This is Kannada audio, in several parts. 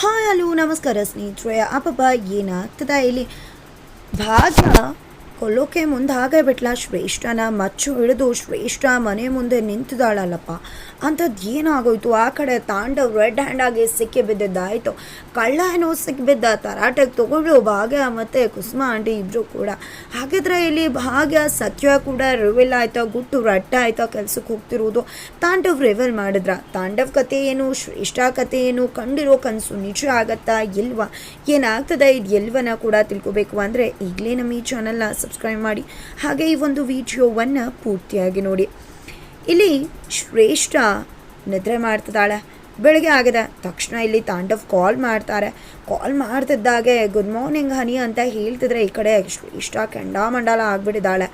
ಹಾಯ್ ಅಲೋ ನಮಸ್ಕಾರ ಸ್ನೇಹಿತರೆ. ಅಪ್ಪಬ್ಬ ಏನಾಗ್ತದ ಇಲ್ಲಿ ಭಾಗ್ಯ ಕೊಲ್ಲೋಕೆ ಮುಂದೆ ಬಿಟ್ಲ ಶ್ರೇಷ್ಠನ, ಮಚ್ಚು ಹಿಡಿದು ಶ್ರೇಷ್ಠ ಮನೆ ಮುಂದೆ ನಿಂತಿದ್ದಾಳಲ್ಲಪ್ಪ. ಅಂಥದ್ದು ಏನಾಗೋಯ್ತು? ಆ ಕಡೆ ತಾಂಡವ್ ರೆಡ್ ಹ್ಯಾಂಡ್ ಆಗಿ ಸಿಕ್ಕಿ ಬಿದ್ದಿದ್ದಾಯಿತು. ಕಳ್ಳ ಏನೋ ಸಿಕ್ಕಿಬಿದ್ದ ತರಾಟೆಗೆ ತಗೊಂಡು ಭಾಗ್ಯ ಮತ್ತು ಕುಸುಮ ಆಂಟಿ ಇಬ್ಬರು ಕೂಡ. ಹಾಗಿದ್ರೆ ಇಲ್ಲಿ ಭಾಗ್ಯ, ಸತ್ಯ ಕೂಡ ರಿವಿಲ್ ಆಯ್ತಾ? ಗುಟ್ಟು ರಟ್ಟ ಆಯ್ತಾ ಕೆಲ್ಸಕ್ಕೆ ಹೋಗ್ತಿರೋದು? ತಾಂಡವ್ ರಿವೆಲ್ ಮಾಡಿದ್ರ? ತಾಂಡವ್ ಕತೆ ಏನು? ಶ್ರೇಷ್ಠ ಕತೆ ಏನು? ಕಂಡಿರೋ ಕನಸು ನಿಜ ಆಗತ್ತಾ ಇಲ್ವಾ? ಏನಾಗ್ತದೆ ಇದು ಎಲ್ವನ ಕೂಡ ತಿಳ್ಕೊಬೇಕು ಅಂದರೆ ಈಗಲೇ ನಮ್ಮ ಈ ಚಾನಲ್ನ ಸಬ್ಸ್ಕ್ರೈಬ್ ಮಾಡಿ. ಹಾಗೆ ಈ ಒಂದು ವಿಡಿಯೋವನ್ನು ಪೂರ್ತಿಯಾಗಿ ನೋಡಿ. ಇಲ್ಲಿ ಶ್ರೇಷ್ಠ ನಿದ್ರೆ ಮಾಡ್ತಿದ್ದಾಳೆ. ಬೆಳಗ್ಗೆ ಆಗಿದೆ. ತಕ್ಷಣ ಇಲ್ಲಿ ತಾಂಡವ್ ಕಾಲ್ ಮಾಡ್ತಾರೆ. ಕಾಲ್ ಮಾಡ್ತಿದ್ದಾಗೆ ಗುಡ್ ಮಾರ್ನಿಂಗ್ ಹನಿ ಅಂತ ಹೇಳ್ತಿದ್ರೆ ಈ ಕಡೆ ಶ್ರೇಷ್ಠ ಕೆಂಡಾಮಂಡಲ ಆಗ್ಬಿಟ್ಟಿದ್ದಾಳೆ.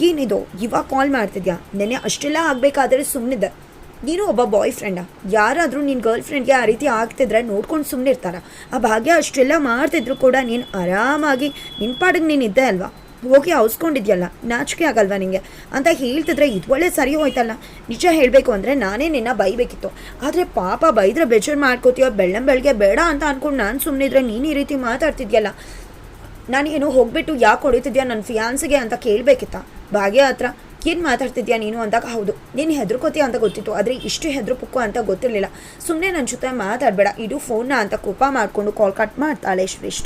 ಏನಿದು? ಇವಾಗ ಕಾಲ್ ಮಾಡ್ತಿದ್ಯಾ? ನೆನೆ ಅಷ್ಟೆಲ್ಲ ಆಗಬೇಕಾದ್ರೆ ಸುಮ್ಮನಿದ್ದೆ ನೀನು ಒಬ್ಬ ಬಾಯ್ ಫ್ರೆಂಡ ಯಾರಾದರೂ ನಿನ್ನ ಗರ್ಲ್ ಫ್ರೆಂಡ್ಗೆ ಆ ರೀತಿ ಆಗ್ತಿದ್ರೆ ನೋಡ್ಕೊಂಡು ಸುಮ್ಮನೆ ಇರ್ತಾರ ಆ ಭಾಗ್ಯ ಅಷ್ಟೆಲ್ಲ ಮಾಡ್ತಿದ್ರು ಕೂಡ ನೀನು ಆರಾಮಾಗಿ ನಿನ್ನ ಪಾಡಿಗೆ ಇದ್ದೆ ಅಲ್ವಾ? ಹೋಗಿ ಹೌಸ್ಕೊಂಡಿದ್ಯಲ್ಲ? ನಾಚಿಕೆ ಆಗಲ್ವಾ ನಿಂಗೆ? ಅಂತ ಹೇಳ್ತಿದ್ರೆ ಇದು ಒಳ್ಳೆ ಸರಿ ಹೋಯ್ತಲ್ಲ. ನಿಜ ಹೇಳಬೇಕು ಅಂದರೆ ನಾನೇ ನಿನ್ನ ಬೈಬೇಕಿತ್ತು. ಆದರೆ ಪಾಪ ಬೈದ್ರೆ ಬೇಜಾರು ಮಾಡ್ಕೋತೀಯೋ ಬೆಳ್ಳಂ ಬೆಳಗ್ಗೆ ಬೇಡ ಅಂತ ಅಂದ್ಕೊಂಡು ನಾನು ಸುಮ್ಮನೆ ಸುಮ್ಮನಿದ್ರೆ ನೀನು ಈ ರೀತಿ ಮಾತಾಡ್ತಿದ್ಯಲ್ಲ? ನಾನೇನು ಹೋಗ್ಬಿಟ್ಟು ಯಾಕೆ ಹೊಡಿತಿದ್ಯಾ ನನ್ನ ಫಿಯಾನ್ಸಿಗೆ ಅಂತ ಕೇಳಬೇಕಿತ್ತ? ಭಾಗ್ಯ ಹತ್ರ ಏನು ಮಾತಾಡ್ತಿದ್ಯಾ ನೀನು ಅಂದಾಗ ಹೌದು. ನೀನು ಹೆದರ್ಕೋತೀಯ ಅಂತ ಗೊತ್ತಿತ್ತು. ಆದರೆ ಇಷ್ಟು ಹೆದರುಪುಕ್ಕು ಅಂತ ಗೊತ್ತಿರಲಿಲ್ಲ. ಸುಮ್ಮನೆ ನನ್ನ ಜೊತೆ ಮಾತಾಡಬೇಡ. ಇದು ಫೋನ್ನ ಅಂತ ಕೋಪ ಮಾಡಿಕೊಂಡು ಕಾಲ್ ಕಟ್ ಮಾಡ್ತಾಳೆ ಶ್ರೇಷ್ಠ.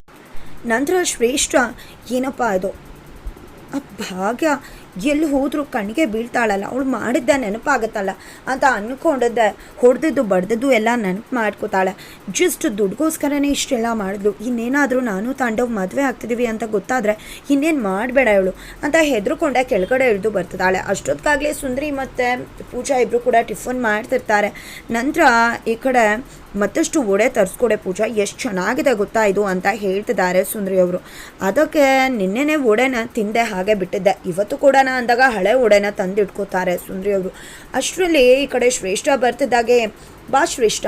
ನಂತರ ಶ್ರೇಷ್ಠ, ಏನಪ್ಪ ಅದು ಆ ಭಾಗ್ಯ ಎಲ್ಲಿ ಹೋದ್ರು ಕಣ್ಣಿಗೆ ಬೀಳ್ತಾಳಲ್ಲ, ಅವಳು ಮಾಡಿದ್ದ ನೆನಪಾಗತ್ತಲ್ಲ ಅಂತ ಅಂದ್ಕೊಂಡಿದ್ದೆ ಹೊಡೆದಿದ್ದು, ಬಡ್ದಿದ್ದು ಎಲ್ಲ ನೆನಪು ಮಾಡ್ಕೋತಾಳೆ. ಜಸ್ಟ್ ದುಡ್ಗೋಸ್ಕರನೇ ಇಷ್ಟೆಲ್ಲ ಮಾಡಿದ್ಲು. ಇನ್ನೇನಾದರೂ ನಾನು ತಾಂಡವ್ ಮದುವೆ ಆಗ್ತಿದ್ದೀವಿ ಅಂತ ಗೊತ್ತಾದರೆ ಇನ್ನೇನು ಮಾಡಬೇಡ ಇವಳು ಅಂತ ಹೆದರುಕೊಂಡೆ ಕೆಳಗಡೆ ಇಳಿದು ಬರ್ತಿದ್ದಾಳೆ. ಅಷ್ಟೊತ್ತಿಗಾಗಲೇ ಸುಂದರಿ ಮತ್ತು ಪೂಜಾ ಇಬ್ಬರು ಕೂಡ ಟಿಫನ್ ಮಾಡ್ತಿರ್ತಾರೆ. ನಂತರ ಈ ಕಡೆ ಮತ್ತಷ್ಟು ಒಡೆ ತರಿಸ್ಕೊಡೆ ಪೂಜಾ. ಎಷ್ಟು ಚೆನ್ನಾಗಿದೆ ಗೊತ್ತಾ ಇದು ಅಂತ ಹೇಳ್ತಿದ್ದಾರೆ ಸುಂದರಿ ಅವರು. ಅದಕ್ಕೆ ನಿನ್ನೆನೇ ಒಡೆನ ತಿಂದೆ ಹಾಗೆ ಬಿಟ್ಟಿದ್ದೆ. ಇವತ್ತು ಕೂಡ ನಾ ಅಂದಾಗ ಹಳೆ ಒಡೆನ ತಂದಿಟ್ಕೋತಾರೆ ಸುಂದ್ರಿಯವರು ಅಷ್ಟರಲ್ಲಿ ಈ ಕಡೆ ಶ್ರೇಷ್ಠ ಬರ್ತಿದ್ದಾಗೆ. ಬಾ ಶ್ರೇಷ್ಠ.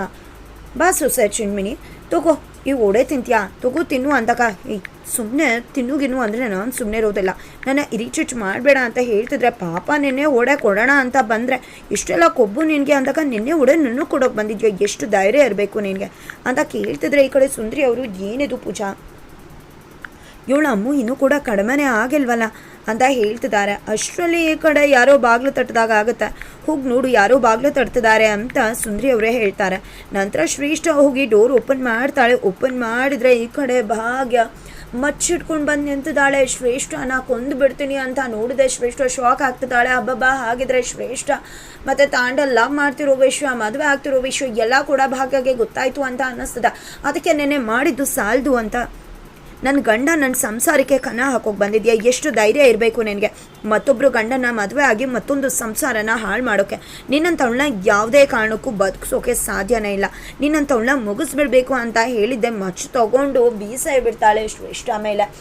ಬಾ ಸೊಸೆ ಚಿನ್ಮಿನಿ. ತಗೋ, ಈ ಒಡೆ ತಿಂತೀಯಾ? ತಗೋ ತಿನ್ನು ಅಂದಾಗ. ಈ ಸುಮ್ಮನೆ ತಿನ್ನುಗಿನ್ನು ಅಂದರೆ ನಾನು ಸುಮ್ಮನೆ ಇರೋದಿಲ್ಲ. ನನ್ನ ಇರಿಚುಚ್ಚು ಮಾಡಬೇಡ ಅಂತ ಹೇಳ್ತಿದ್ರೆ ಪಾಪ ನಿನ್ನೆ ಒಡೆ ಕೊಡೋಣ ಅಂತ ಬಂದರೆ. ಇಷ್ಟೆಲ್ಲ ಕೊಬ್ಬು ನಿನಗೆ ಅಂದಾಗ ನಿನ್ನೆ ಒಡೆ ನನ್ನೂ ಕೊಡೋಕೆ ಬಂದಿದ್ಯೋ? ಎಷ್ಟು ಧೈರ್ಯ ಇರಬೇಕು ನಿನಗೆ? ಅಂತ ಕೇಳ್ತಿದ್ರೆ ಈ ಕಡೆ ಸುಂದ್ರಿ ಅವರು, ಏನಿದು ಪೂಜಾ? ಇವಳ ಅಮ್ಮು ಇನ್ನೂ ಕೂಡ ಕಡಿಮೆನೇ ಆಗಿಲ್ವಲ್ಲ. ಅಂತ ಹೇಳ್ತಿದ್ದಾರೆ. ಅಷ್ಟರಲ್ಲಿ ಈ ಕಡೆ ಯಾರೋ ಬಾಗಿಲು ತಟ್ಟಿದಾಗ ಆಗುತ್ತೆ. ಹೋಗಿ ನೋಡು, ಯಾರೋ ಬಾಗಿಲು ತಟ್ತಿದ್ದಾರೆ ಅಂತ ಸುಂದರಿ ಅವರೇ ಹೇಳ್ತಾರೆ. ನಂತರ ಶ್ರೇಷ್ಠ ಹೋಗಿ ಡೋರ್ ಓಪನ್ ಮಾಡ್ತಾಳೆ. ಓಪನ್ ಮಾಡಿದರೆ ಈ ಕಡೆ ಭಾಗ್ಯ ಮಚ್ಚಿಟ್ಕೊಂಡು ಬಂದು ನಿಂತಿದ್ದಾಳೆ. ಶ್ರೇಷ್ಠ ನಾ ಕೊಂದು ಬಿಡ್ತೀನಿ ಅಂತ ನೋಡಿದೆ ಶ್ರೇಷ್ಠ ಶಾಕ್ ಆಗ್ತಿದ್ದಾಳೆ. ಹಬ್ಬಬ್ಬ ಹಾಗಿದ್ರೆ ಶ್ರೇಷ್ಠ ಮತ್ತು ತಾಂಡ ಲವ್ ಮಾಡ್ತಿರೋ ವಿಷಯ ಮದುವೆ ಆಗ್ತಿರೋ ವಿಷಯ ಎಲ್ಲ ಕೂಡ ಭಾಗ್ಯಗೆ ಗೊತ್ತಾಯ್ತು ಅಂತ ಅನ್ನಿಸ್ತದ. ಅದಕ್ಕೆ ನೆನೆ ಮಾಡಿದ್ದು ಸಾಲದು ಅಂತ. ನನ್ನ ಗಂಡ ನನ್ನ ಸಂಸಾರಕ್ಕೆ ಕನ ಹಾಕೋಕೆ ಬಂದಿದ್ಯಾ? ಎಷ್ಟು ಧೈರ್ಯ ಇರಬೇಕು ನಿನಗೆ? ಮತ್ತೊಬ್ಬರು ಗಂಡನ ಮದುವೆ ಆಗಿ ಮತ್ತೊಂದು ಸಂಸಾರನ ಹಾಳು ಮಾಡೋಕ್ಕೆ ನಿನ್ನಂಥವಳನ್ನ ಯಾವುದೇ ಕಾರಣಕ್ಕೂ ಬದುಕಿಸೋಕೆ ಸಾಧ್ಯನೇ ಇಲ್ಲ. ನಿನ್ನಂಥವಳನ್ನ ಮುಗಿಸ್ಬಿಡ್ಬೇಕು ಅಂತ ಹೇಳಿದ್ದೆ. ಮಚ್ಚು ತಗೊಂಡು ಬೀಸ ಬಿಡ್ತಾಳೆ ಇಷ್ಟ ಮೇಲೆ.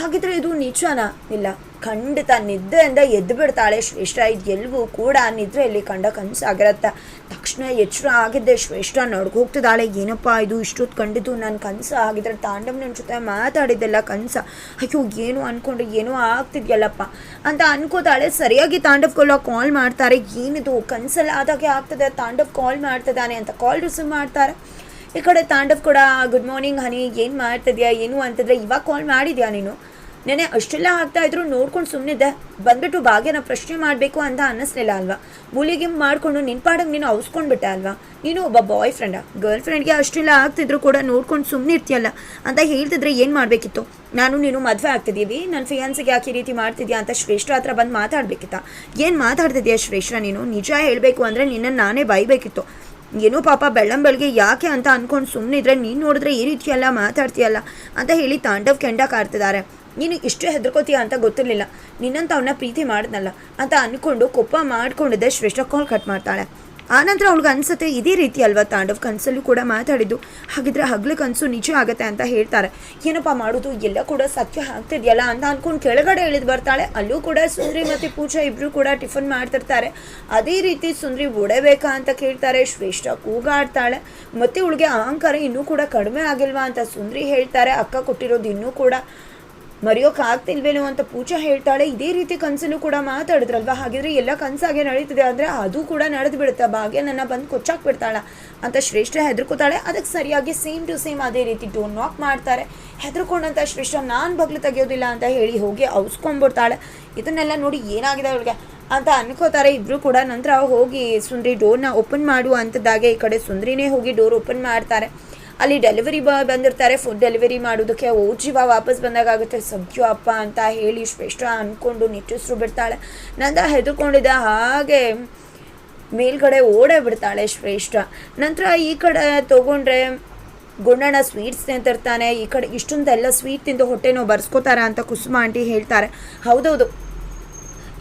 ಹಾಗಿದ್ರೆ ಇದು ನಿಜನಾ? ಇಲ್ಲ. ಖಂಡಿತ ನಿದ್ದೆಯಿಂದ ಎದ್ದು ಬಿಡ್ತಾಳೆ ಶ್ರೇಷ್ಠ. ಇದು ಎಲ್ಗೂ ಕೂಡ ನಿದ್ರೆಯಲ್ಲಿ ಕಂಡ ಕನಸಾಗಿರತ್ತೆ ತಕ್ಷಣ ಎಚ್ಚರ ಆಗಿದ್ದೆ ಶ್ರೇಷ್ಠ. ಹೋಗ್ತಿದ್ದಾಳೆ. ಏನಪ್ಪ ಇದು? ಇಷ್ಟೊತ್ತು ಕಂಡಿದ್ದು ನನ್ನ ಕನಸು. ಆಗಿದ್ರೆ ತಾಂಡವ್ ನನ್ನ ಜೊತೆ ಮಾತಾಡಿದ್ದೆಲ್ಲ ಕನಸ. ಅಯ್ಯೋ, ಏನು ಅಂದ್ಕೊಂಡು ಏನೋ ಆಗ್ತಿದ್ಯಲ್ಲಪ್ಪ? ಅಂತ ಅನ್ಕೋತಾಳೆ. ಸರಿಯಾಗಿ ತಾಂಡವ್ಗೆಲ್ಲ ಕಾಲ್ ಮಾಡ್ತಾರೆ. ಏನಿದು? ಕನಸಲ್ಲಿ ಆದಾಗೆ ಆಗ್ತದೆ. ತಾಂಡವ್ ಕಾಲ್ ಮಾಡ್ತಿದ್ದಾನೆ ಅಂತ. ಕಾಲ್ ರಿಸೀವ್ ಮಾಡ್ತಾರೆ. ಈ ಕಡೆ ತಾಂಡವ್ ಕೂಡ ಗುಡ್ ಮಾರ್ನಿಂಗ್ ಹನಿ ಏನು ಮಾಡ್ತಿದ್ಯಾ, ಏನು ಅಂತಂದ್ರೆ, ಇವಾಗ ಕಾಲ್ ಮಾಡಿದ್ಯಾ ನೀನು? ನೆನೆ ಅಷ್ಟೆಲ್ಲ ಆಗ್ತಾ ಇದ್ರು ನೋಡ್ಕೊಂಡು ಸುಮ್ಮನಿದ್ದೆ ಬಂದ್ಬಿಟ್ಟು ಭಾಗ್ಯನ ಪ್ರಶ್ನೆ ಮಾಡಬೇಕು ಅಂತ ಅನ್ನಿಸ್ಲಿಲ್ಲ ಅಲ್ವಾ? ಮೂಲಿಗೆ ಮಾಡಿಕೊಂಡು ನಿನ್ ಪಾಡಂಗೆ ನೀನು ಅವಸ್ಕೊಂಡ್ಬಿಟ್ಟೆ ಅಲ್ವಾ? ನೀನು ಒಬ್ಬ ಬಾಯ್ ಫ್ರೆಂಡ ಗರ್ಲ್ ಫ್ರೆಂಡ್ಗೆ ಅಷ್ಟೆಲ್ಲ ಆಗ್ತಿದ್ರು ಕೂಡ ನೋಡ್ಕೊಂಡು ಸುಮ್ಮನೆ ಇರ್ತೀಯಲ್ಲ ಅಂತ ಹೇಳ್ತಿದ್ರೆ ಏನು ಮಾಡಬೇಕಿತ್ತು? ನಾನು, ನೀನು ಮದುವೆ ಆಗ್ತಿದ್ದೀವಿ. ನನ್ನ ಫಿಯಾನ್ಸಿಗೆ ಯಾಕೆ ಈ ರೀತಿ ಮಾಡ್ತಿದ್ಯಾ ಅಂತ ಶ್ರೇಷ್ಠ ಹತ್ರ ಬಂದು ಮಾತಾಡಬೇಕಿತ್ತ? ಏನು ಮಾತಾಡ್ತಿದ್ಯಾ ಶ್ರೇಷ್ಠ ನೀನು? ನಿಜ ಹೇಳಬೇಕು ಅಂದರೆ ನಿನ್ನನ್ನು ನಾನೇ ಬೈಬೇಕಿತ್ತು. ಏನೋ ಪಾಪ ಬೆಳ್ಳಂ ಬೆಳಗ್ಗೆ ಯಾಕೆ ಅಂತ ಅಂದ್ಕೊಂಡು ಸುಮ್ಮನಿದ್ರೆ ನೀನು ನೋಡಿದ್ರೆ ಈ ರೀತಿ ಎಲ್ಲ ಮಾತಾಡ್ತೀಯಲ್ಲ ಅಂತ ಹೇಳಿ ತಾಂಡವ್ ಕೆಂಡ ಕಾಡ್ತಿದ್ದಾರೆ ನೀನು ಇಷ್ಟು ಹೆದರ್ಕೋತೀಯ ಅಂತ ಗೊತ್ತಿರಲಿಲ್ಲ. ನಿನ್ನಂತ ಅವನ್ನ ಪ್ರೀತಿ ಮಾಡಿದ್ನಲ್ಲ ಅಂತ ಅಂದ್ಕೊಂಡು ಕೊಪ್ಪ ಮಾಡ್ಕೊಂಡಿದ್ದೆ ಶ್ರೇಷ್ಠ ಕಾಲ್ ಕಟ್ ಮಾಡ್ತಾಳೆ. ಆನಂತರ ಅವ್ಳಿಗೆ ಅನ್ಸುತ್ತೆ, ಇದೇ ರೀತಿ ಅಲ್ವಾ ತಾಂಡವ್? ಕನಸಲ್ಲೂ ಕೂಡ ಮಾತಾಡಿದ್ದು. ಹಾಗಿದ್ರೆ ಹಗಲು ಕನಸು ನಿಜ ಆಗುತ್ತೆ ಅಂತ ಹೇಳ್ತಾರೆ. ಏನಪ್ಪ ಮಾಡೋದು? ಎಲ್ಲ ಕೂಡ ಸತ್ಯ ಆಗ್ತಿದೆಯಲ್ಲ ಅಂತ ಅಂದ್ಕೊಂಡು ಕೆಳಗಡೆ ಇಳಿದು ಬರ್ತಾಳೆ. ಅಲ್ಲೂ ಕೂಡ ಸುಂದ್ರಿ ಮತ್ತು ಪೂಜಾ ಇಬ್ಬರು ಕೂಡ ಟಿಫನ್ ಮಾಡ್ತಿರ್ತಾರೆ. ಅದೇ ರೀತಿ ಸುಂದ್ರಿ ಒಡೆಬೇಕಾ ಅಂತ ಕೇಳ್ತಾರೆ. ಶ್ರೇಷ್ಠ ಕೂಗಾಡ್ತಾಳೆ. ಮತ್ತೆ ಇವಳಿಗೆ ಅಹಂಕಾರ ಇನ್ನೂ ಕೂಡ ಕಡಿಮೆ ಆಗಿಲ್ವಾ ಅಂತ ಸುಂದ್ರಿ ಹೇಳ್ತಾರೆ. ಅಕ್ಕ ಕೊಟ್ಟಿರೋದು ಇನ್ನೂ ಕೂಡ ಮರೆಯೋಕ್ಕಾಗ್ತಿಲ್ವೇನೋ ಅಂತ ಪೂಜಾ ಹೇಳ್ತಾಳೆ. ಇದೇ ರೀತಿ ಕನಸನ್ನು ಕೂಡ ಮಾತಾಡಿದ್ರಲ್ವಾ? ಹಾಗಿದ್ರೆ ಎಲ್ಲ ಕನಸಾಗೆ ನಡೀತಿದೆ ಅಂದರೆ ಅದು ಕೂಡ ನಡೆದು ಬಿಡುತ್ತೆ. ಭಾಗ್ಯ ನನ್ನ ಬಂದು ಕೊಚ್ಚಾಕ್ ಬಿಡ್ತಾಳ. ಅಂತ ಶ್ರೇಷ್ಠ ಹೆದರ್ಕೋತಾಳೆ. ಅದಕ್ಕೆ ಸರಿಯಾಗಿ ಸೇಮ್ ಟು ಸೇಮ್ ಅದೇ ರೀತಿ ಡೋರ್ ನಾಕ್ ಮಾಡ್ತಾರೆ. ಹೆದರ್ಕೊಂಡಂಥ ಶ್ರೇಷ್ಠ, ನಾನು ಬಗ್ಲು ತೆಗೆಯೋದಿಲ್ಲ ಅಂತ ಹೇಳಿ ಹೋಗಿ ಔಸ್ಕೊಂಡ್ಬಿಡ್ತಾಳೆ ಇದನ್ನೆಲ್ಲ ನೋಡಿ ಏನಾಗಿದೆ ಅವಳಿಗೆ? ಅಂತ ಅನ್ಕೋತಾರೆ. ಇಬ್ರು ಕೂಡ ನಂತರ ಹೋಗಿ ಸುಂದ್ರಿ ಡೋರ್ನ ಓಪನ್ ಮಾಡು ಅಂತದಾಗೆ ಈ ಕಡೆ ಸುಂದ್ರಿನೇ ಹೋಗಿ ಡೋರ್ ಓಪನ್ ಮಾಡ್ತಾರೆ. ಅಲ್ಲಿ ಡೆಲಿವರಿ ಬಾಯ್ ಬಂದಿರ್ತಾರೆ ಫುಡ್ ಡೆಲಿವರಿ ಮಾಡೋದಕ್ಕೆ ಓ ಜೀವ ವಾಪಸ್ ಬಂದಾಗುತ್ತೆ ಸದ್ಯೋ ಅಪ್ಪ ಅಂತ ಹೇಳಿ ಶ್ರೇಷ್ಠ ಅಂದ್ಕೊಂಡು ನಿಟ್ಟುಸ್ರು ಬಿಡ್ತಾಳೆ. ನಂದ ಹೆದರ್ಕೊಂಡಿದ್ದ ಹಾಗೆ ಮೇಲ್ಗಡೆ ಓಡೇ ಬಿಡ್ತಾಳೆ ಶ್ರೇಷ್ಠ. ನಂತರ ಈ ಕಡೆ ತಗೊಂಡ್ರೆ ಗುಂಡಣ್ಣ ಸ್ವೀಟ್ಸ್ ತಿಂತಿರ್ತಾನೆ. ಈ ಕಡೆ ಇಷ್ಟೊಂದೆಲ್ಲ ಸ್ವೀಟ್ ತಿಂದು ಹೊಟ್ಟೆ ನೋವು ಬರ್ಸ್ಕೋತಾರ ಅಂತ ಕುಸುಮ ಆಂಟಿ ಹೇಳ್ತಾರೆ. ಹೌದೌದು.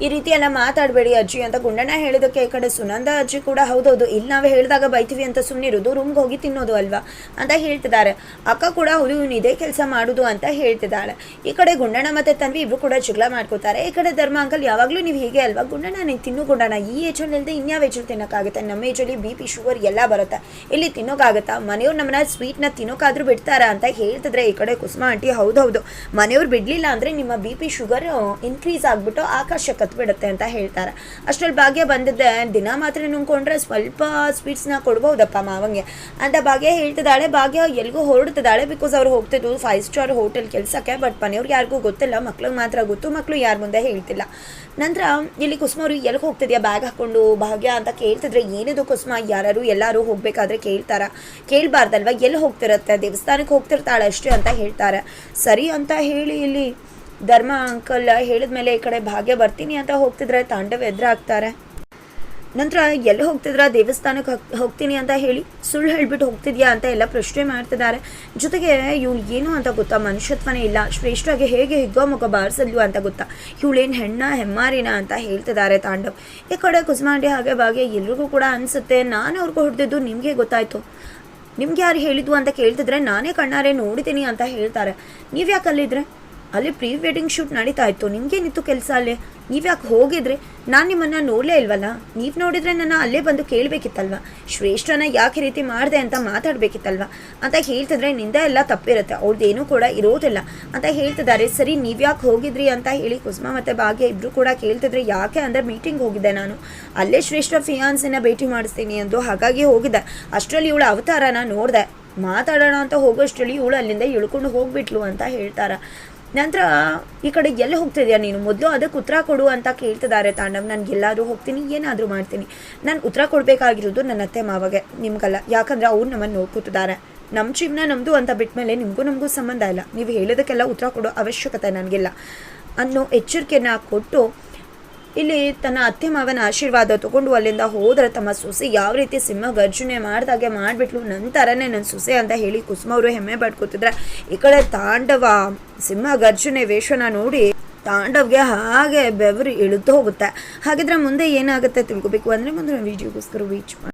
ಈ ರೀತಿ ಎಲ್ಲ ಮಾತಾಡಬೇಡಿ ಅಜ್ಜಿ ಅಂತ ಗುಂಡಣ್ಣ ಹೇಳಿದಕ್ಕೆ ಈ ಕಡೆ ಸುನಂದ ಅಜ್ಜಿ ಕೂಡ ಹೌದೌದು. ಇಲ್ಲಿ ನಾವು ಹೇಳಿದಾಗ ಬೈತೀವಿ ಅಂತ ಸುಮ್ಮನಿರೋದು ರೂಮ್ಗೆ ಹೋಗಿ ತಿನ್ನೋದು ಅಲ್ವಾ ಅಂತ ಹೇಳ್ತಿದ್ದಾರೆ. ಅಕ್ಕ ಕೂಡ ಹೌದು, ಇವನು ಇದೇ ಕೆಲಸ ಮಾಡೋದು ಅಂತ ಹೇಳ್ತಿದ್ದಾಳೆ. ಈ ಕಡೆ ಗುಂಡಣ್ಣ ಮತ್ತೆ ತನ್ವಿ ಇಬ್ರು ಕೂಡ ಜಗಳ ಮಾಡ್ಕೋತಾರೆ. ಈ ಕಡೆ ಧರ್ಮ ಅಂಕಲ್, ಯಾವಾಗಲೂ ನೀವು ಹೀಗೆ ಅಲ್ವಾ? ಗುಂಡಣ್ಣ, ನೀನು ತಿನ್ನು ಗುಂಡಣ್ಣ. ಈ ಏಜಲ್ಲಿ ಇಲ್ಲದೆ ಇನ್ಯಾವ ಏಜಲ್ಲಿ ತಿನ್ನೋಕ್ಕಾಗುತ್ತೆ? ನಮ್ಮ ಏಜಲ್ಲಿ ಬಿ ಪಿ, ಶುಗರ್ ಎಲ್ಲ ಬರುತ್ತೆ. ಇಲ್ಲಿ ತಿನ್ನೋಕ್ಕಾಗತ್ತಾ? ಮನೆಯವ್ರು ನಮ್ಮನ್ನ ಸ್ವೀಟ್ನ ತಿನ್ನೋಕ್ಕಾದ್ರೂ ಬಿಡ್ತಾರಾ? ಅಂತ ಹೇಳ್ತಿದ್ರೆ ಈ ಕಡೆ ಕುಸುಮ ಆಂಟಿ, ಹೌದೌದು. ಮನೆಯವ್ರು ಬಿಡಲಿಲ್ಲ ಅಂದರೆ ನಿಮ್ಮ ಬಿ ಪಿ, ಶುಗರ್ ಇನ್ಕ್ರೀಸ್ ಆಗಿಬಿಟ್ಟು ಆಕಾಶ ಕತ್ಬಿಡುತ್ತೆ ಅಂತ ಹೇಳ್ತಾರೆ. ಅಷ್ಟರಲ್ಲಿ ಭಾಗ್ಯ ಬಂದಿದ್ದೆ. ದಿನ ಮಾತ್ರ ನುಂಗ್ಕೊಂಡ್ರೆ ಸ್ವಲ್ಪ ಸ್ವೀಟ್ಸ್ನ ಕೊಡ್ಬೋದಪ್ಪ ಮಾವಂಗೆ ಅಂತ ಭಾಗ್ಯ ಹೇಳ್ತಿದ್ದಾಳೆ. ಭಾಗ್ಯ ಎಲ್ಗೂ ಹೊರಡ್ತಿದ್ದಾಳೆ ಬಿಕಾಸ್ ಅವ್ರು ಹೋಗ್ತಿದ್ದು ಫೈವ್ ಸ್ಟಾರ್ ಹೋಟೆಲ್ ಕೆಲಸಕ್ಕೆ ಬಟ್ ಮನೆಯವ್ರಿಗೆ ಯಾರಿಗೂ ಗೊತ್ತಿಲ್ಲ. ಮಕ್ಳಿಗೆ ಮಾತ್ರ ಗೊತ್ತು ಮಕ್ಕಳು ಯಾರ ಮುಂದೆ ಹೇಳ್ತಿಲ್ಲ. ನಂತರ ಇಲ್ಲಿ ಕುಸುಮ ಅವರು ಎಲ್ಲಿಗೆ ಹೋಗ್ತಿದ್ಯಾ? ಬ್ಯಾಗ್ ಹಾಕೊಂಡು ಭಾಗ್ಯ ಅಂತ ಕೇಳ್ತಿದ್ರೆ ಏನಿದು ಕುಸುಮ? ಯಾರು ಎಲ್ಲರೂ ಹೋಗ್ಬೇಕಾದ್ರೆ ಕೇಳ್ತಾರ. ಕೇಳಬಾರ್ದಲ್ವ? ಎಲ್ಲಿ ಹೋಗ್ತಿರತ್ತೆ? ದೇವಸ್ಥಾನಕ್ಕೆ ಹೋಗ್ತಿರ್ತಾಳೆ ಅಷ್ಟೇ ಅಂತ ಹೇಳ್ತಾರೆ. ಸರಿ ಅಂತ ಹೇಳಿ ಇಲ್ಲಿ ಧರ್ಮ ಅಂಕಲ್ ಹೇಳಿದ್ಮೇಲೆ ಈ ಕಡೆ ಭಾಗ್ಯ ಬರ್ತೀನಿ ಅಂತ ಹೋಗ್ತಿದ್ರೆ ತಾಂಡವ ಎದುರಾಗ್ತಾರೆ ನಂತರ ಎಲ್ಲಿ ಹೋಗ್ತಿದ್ರ? ದೇವಸ್ಥಾನಕ್ಕೆ ಹೋಗ್- ಹೋಗ್ತೀನಿ ಅಂತ ಹೇಳಿ ಸುಳ್ಳು ಹೇಳ್ಬಿಟ್ಟು ಹೋಗ್ತಿದ್ಯಾ ಅಂತ ಎಲ್ಲ ಪ್ರಶ್ನೆ ಮಾಡ್ತಿದ್ದಾರೆ. ಜೊತೆಗೆ ಇವಳು ಏನು ಅಂತ ಗೊತ್ತಾ? ಮನುಷ್ಯತ್ವನೇ ಇಲ್ಲ. ಶ್ರೇಷ್ಠವಾಗಿ ಹೇಗೆ ಹಿಗ್ಗೋ ಮುಖ ಬಾರಿಸಿದ್ಲು ಅಂತ ಗೊತ್ತಾ? ಇವಳೇನು ಹೆಣ್ಣ ಹೆಮ್ಮಾರಿನ ಅಂತ ಹೇಳ್ತಿದ್ದಾರೆ ತಾಂಡವ್. ಈ ಕಡೆ ಕುಸುಮಾಂಡಿ ಹಾಗೆ ಬಾಗೆ ಎಲ್ರಿಗೂ ಕೂಡ ಅನಿಸುತ್ತೆ. ನಾನು ಅವ್ರಿಗೂ ಹೊಡೆದಿದ್ದು ನಿಮಗೆ ಗೊತ್ತಾಯ್ತು. ನಿಮ್ಗೆ ಯಾರು ಹೇಳಿದ್ದು ಅಂತ ಕೇಳ್ತಿದ್ರೆ ನಾನೇ ಕಣ್ಣಾರೆ ನೋಡಿದ್ದೀನಿ ಅಂತ ಹೇಳ್ತಾರೆ. ನೀವು ಅಲ್ಲಿದ್ರೆ ಅಲ್ಲಿ ಪ್ರೀ ವೆಡ್ಡಿಂಗ್ ಶೂಟ್ ನಡೀತಾ ಇತ್ತು. ನಿಮ್ಗೇನಿತ್ತು ಕೆಲಸ ಅಲ್ಲೇ? ನೀವು ಯಾಕೆ ಹೋಗಿದ್ರೆ? ನಾನು ನಿಮ್ಮನ್ನು ನೋಡಲೇ ಇಲ್ವಲ್ಲ? ನೀವು ನೋಡಿದ್ರೆ ನನ್ನ ಅಲ್ಲೇ ಬಂದು ಕೇಳಬೇಕಿತ್ತಲ್ವ? ಶ್ರೇಷ್ಠನ ಯಾಕೆ ರೀತಿ ಮಾಡಿದೆ ಅಂತ ಮಾತಾಡಬೇಕಿತ್ತಲ್ವ? ಅಂತ ಹೇಳ್ತಿದ್ರೆ ನಿಂದ ಎಲ್ಲ ತಪ್ಪಿರುತ್ತೆ. ಅವ್ರದ್ದೇನೂ ಕೂಡ ಇರೋದಿಲ್ಲ. ಅಂತ ಹೇಳ್ತಿದ್ದಾರೆ. ಸರಿ ನೀವು ಯಾಕೆ ಹೋಗಿದ್ರಿ ಅಂತ ಹೇಳಿ ಕುಸುಮ ಮತ್ತು ಭಾಗ್ಯ ಇಬ್ಬರು ಕೂಡ ಕೇಳ್ತಿದ್ರೆ ಯಾಕೆ ಅಂದರೆ ಮೀಟಿಂಗ್ ಹೋಗಿದ್ದೆ ನಾನು. ಅಲ್ಲೇ ಶ್ರೇಷ್ಠ ಫಿಯಾನ್ಸಿನ ಭೇಟಿ ಮಾಡಿಸ್ತೀನಿ ಅಂದು ಹಾಗಾಗಿ ಹೋಗಿದ್ದೆ. ಅಷ್ಟರಲ್ಲಿ ಇವಳ ಅವತಾರನ ನೋಡಿದೆ. ಮಾತಾಡೋಣ ಅಂತ ಹೋಗೋಷ್ಟರಲ್ಲಿ ಇವಳು ಅಲ್ಲಿಂದ ಇಳ್ಕೊಂಡು ಹೋಗ್ಬಿಟ್ಲು ಅಂತ ಹೇಳ್ತಾರೆ. ನಂತರ, ಈ ಕಡೆ ಎಲ್ಲಿ ಹೋಗ್ತಿದ್ಯಾ ನೀನು? ಮೊದಲು ಅದಕ್ಕೆ ಉತ್ತರ ಕೊಡು ಅಂತ ಕೇಳ್ತಿದ್ದಾರೆ ತಾಂಡವ್. ನಾನು ಎಲ್ಲಾದರೂ ಹೋಗ್ತೀನಿ, ಏನಾದರೂ ಮಾಡ್ತೀನಿ. ನಾನು ಉತ್ತರ ಕೊಡಬೇಕಾಗಿರೋದು ನನ್ನ ಅತ್ತೆ ಮಾವಗೆ, ನಿಮ್ಗಲ್ಲ. ಯಾಕಂದರೆ ಅವ್ರು ನಮ್ಮನ್ನು ನೋಡ್ಕೊತಿದ್ದಾರೆ. ನಮ್ಮ ಜೀವನ ನಮ್ಮದು ಅಂತ ಬಿಟ್ಮೇಲೆ ನಿಮಗೂ ನಮಗೂ ಸಂಬಂಧ ಇಲ್ಲ. ನೀವು ಹೇಳೋದಕ್ಕೆಲ್ಲ ಉತ್ತರ ಕೊಡೋ ಅವಶ್ಯಕತೆ ನನಗಿಲ್ಲ. ಅನ್ನೋ ಎಚ್ಚರಿಕೆನ ಕೊಟ್ಟು ಇಲ್ಲಿ ತನ್ನ ಅತ್ತೆ ಮಾವನ ಆಶೀರ್ವಾದ ತಗೊಂಡು ಅಲ್ಲಿಂದ ಹೋದ್ರೆ ತಮ್ಮ ಸೊಸೆ ಯಾವ ರೀತಿ ಸಿಂಹ ಗರ್ಜನೆ ಮಾಡ್ದಾಗೆ ಮಾಡಿಬಿಟ್ಲು, ನಂತರನೇ ನನ್ನ ಸೊಸೆ ಅಂತ ಹೇಳಿ ಕುಸುಮ ಅವರು ಹೆಮ್ಮೆ ಪಡ್ಕೋತಿದ್ರೆ, ಈ ಕಡೆ ತಾಂಡವ ಸಿಂಹ ಗರ್ಜನೆ ವೇಷನ ನೋಡಿ ತಾಂಡವ್ಗೆ ಹಾಗೆ ಬೆವರು ಇಳಿದು ಹೋಗುತ್ತೆ. ಹಾಗಿದ್ರೆ ಮುಂದೆ ಏನಾಗುತ್ತೆ ತಿಳ್ಕೊಬೇಕು ಅಂದರೆ ಮುಂದೆ ವಿಡಿಯೋಗೋಸ್ಕರ ವೀಚ್ ಮಾಡಿ.